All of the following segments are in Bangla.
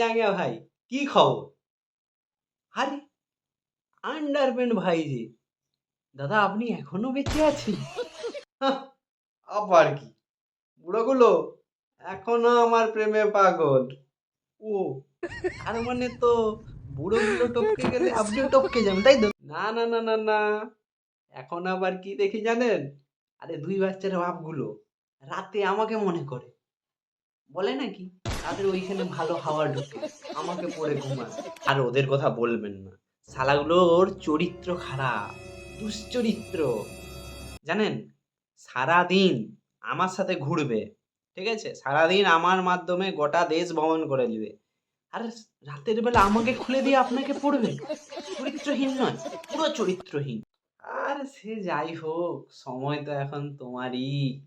জাঙ্গিয়া ভাই, কি খবর? আরে, আন্ডারপ্যান্ট ভাই যে। দাদা, আপনি এখনও বেঁচে আছেন? আবার কি? বুড়োগুলো, এখনও আমার প্রেমে পাগল। ও, তার মানে তো বুড়োগুলো টপকে গেলে আপনিও টপকে যাবেন তাই তো? না না না না না। এখন আবার কি দেখি জানেন? আরে, দুই বাচ্চার বাপগুলো, রাতে আমাকে মনে করে। বলে নাকি? তাদের ওইখানে ভালো হাওয়া ঢুকে। আমাকে পড়ে ঘুমায়। আর ওদের কথা বলবেন না। শালাগুলোর চরিত্র খারাপ। দুশ্চরিত্র। জানেন? সারাদিন আমার সাথে ঘুরবে। ঠিক আছে? সারাদিন আমার মাধ্যমে গোটা দেশ ভ্রমণ করে নেবে। আর রাতের বেলা আমাকে খুলে দিয়ে আপনাকে পড়বে? চরিত্রহীন নয়, পুরো চরিত্রহীন। আর সে যাই হোক, সময় তো এখন তোমারই।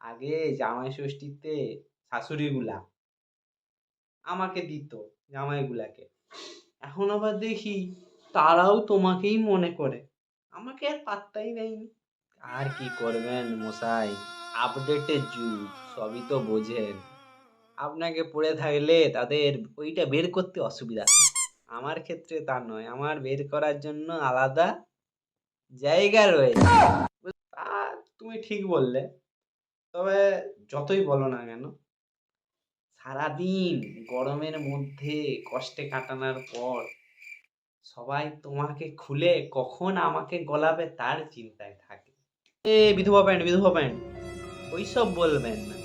আগে জামাই ষষ্ঠীতে শাশুড়িগুলা আমাকে দিত জামাইগুলাকে। এখন আবার দেখি তারাও তোমাকেই মনে করে। আমাকে আর পাত্তাই দেয়নি। আর কি করবেন মশাই? আপডেটের যুগ সবই তো বোঝেন। আপনাকে পড়ে থাকলে তাদের ওইটা বের করতে অসুবিধা আমার ক্ষেত্রে তা নয় আমার বের করার জন্য আলাদা জায়গা রয়েছে। তুমি ঠিক বললে। তবে যতই বলো না কেন, সারাদিন গরমের মধ্যে কষ্টে কাটানোর পর সবাই তোমাকে খুলে কখন আমাকে গলাবে তার চিন্তায় থাকে। এ বিধবা প্যান্ট বিধবা প্যান্ট, ওইসব বলবেন না।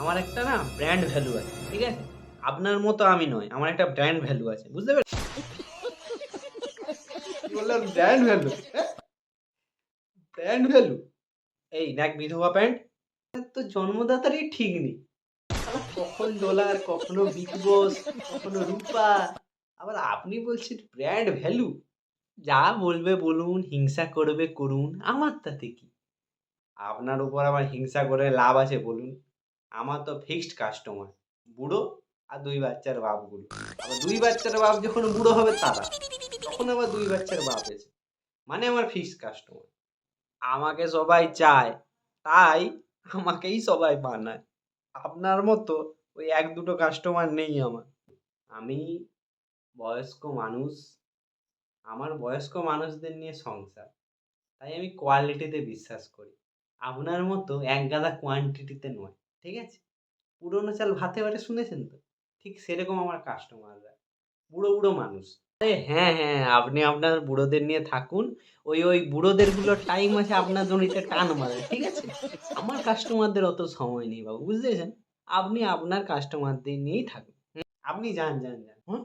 আমার একটা না ব্র্যান্ড ভ্যালু আছে, ঠিক আছে? আপনার মতো আমি নয়, আমার একটা ব্র্যান্ড ভ্যালু আছে, বুঝতে পেরেছেন ব্র্যান্ড ভ্যালু ব্র্যান্ড ভ্যালু এই নাক বিধবা প্যান্ট তো জন্মদাতারই ঠিক নেই। কখন ডলার, কখনো বিগ বস কখনো রূপা, আবার আপনি বলছেন ব্র্যান্ড ভ্যালু যা বলবে বলুন, হিংসা করবে করুন, আমার তাতে কি? আপনার উপর আবার হিংসা করে লাভ আছে বলুন। আমার তো ফিক্সড কাস্টমার বুড়ো আর দুই বাচ্চার বাপগুলো আবার দুই বাচ্চার বাপ যখন বুড়ো হবে তারা, তখন আবার দুই বাচ্চার বাপ এসে মানে আমার ফিক্সড কাস্টমার আমাকে সবাই চায়, তাই আমাকেই সবাই বানায়। আপনার মতো ওই এক দুটো কাস্টমার নেই আমার। আমি বয়স্ক মানুষ, আমার বয়স্ক মানুষদের নিয়ে সংসার। তাই আমি কোয়ালিটিতে বিশ্বাস করি। আপনার মতো এক গাদা কোয়ান্টিটিতে নয়, ঠিক আছে? পুরোনো চাল ভাতে বাটে শুনেছেন তো? ঠিক সেরকম আমার কাস্টমাররা বুড়ো বুড়ো মানুষ। আরে হ্যাঁ হ্যাঁ আপনি আপনার বুড়োদের নিয়ে থাকুন। ওই ওই বুড়োদেরগুলো টাইম আছে আপনার জমিতে টান মারে ঠিক আছে? আমার কাস্টমারদের অত সময় নেই বাবু, বুঝতে পেরেছেন? আপনি আপনার কাস্টমারদের নিয়েই থাকুন। আপনি যান যান যান। হুম?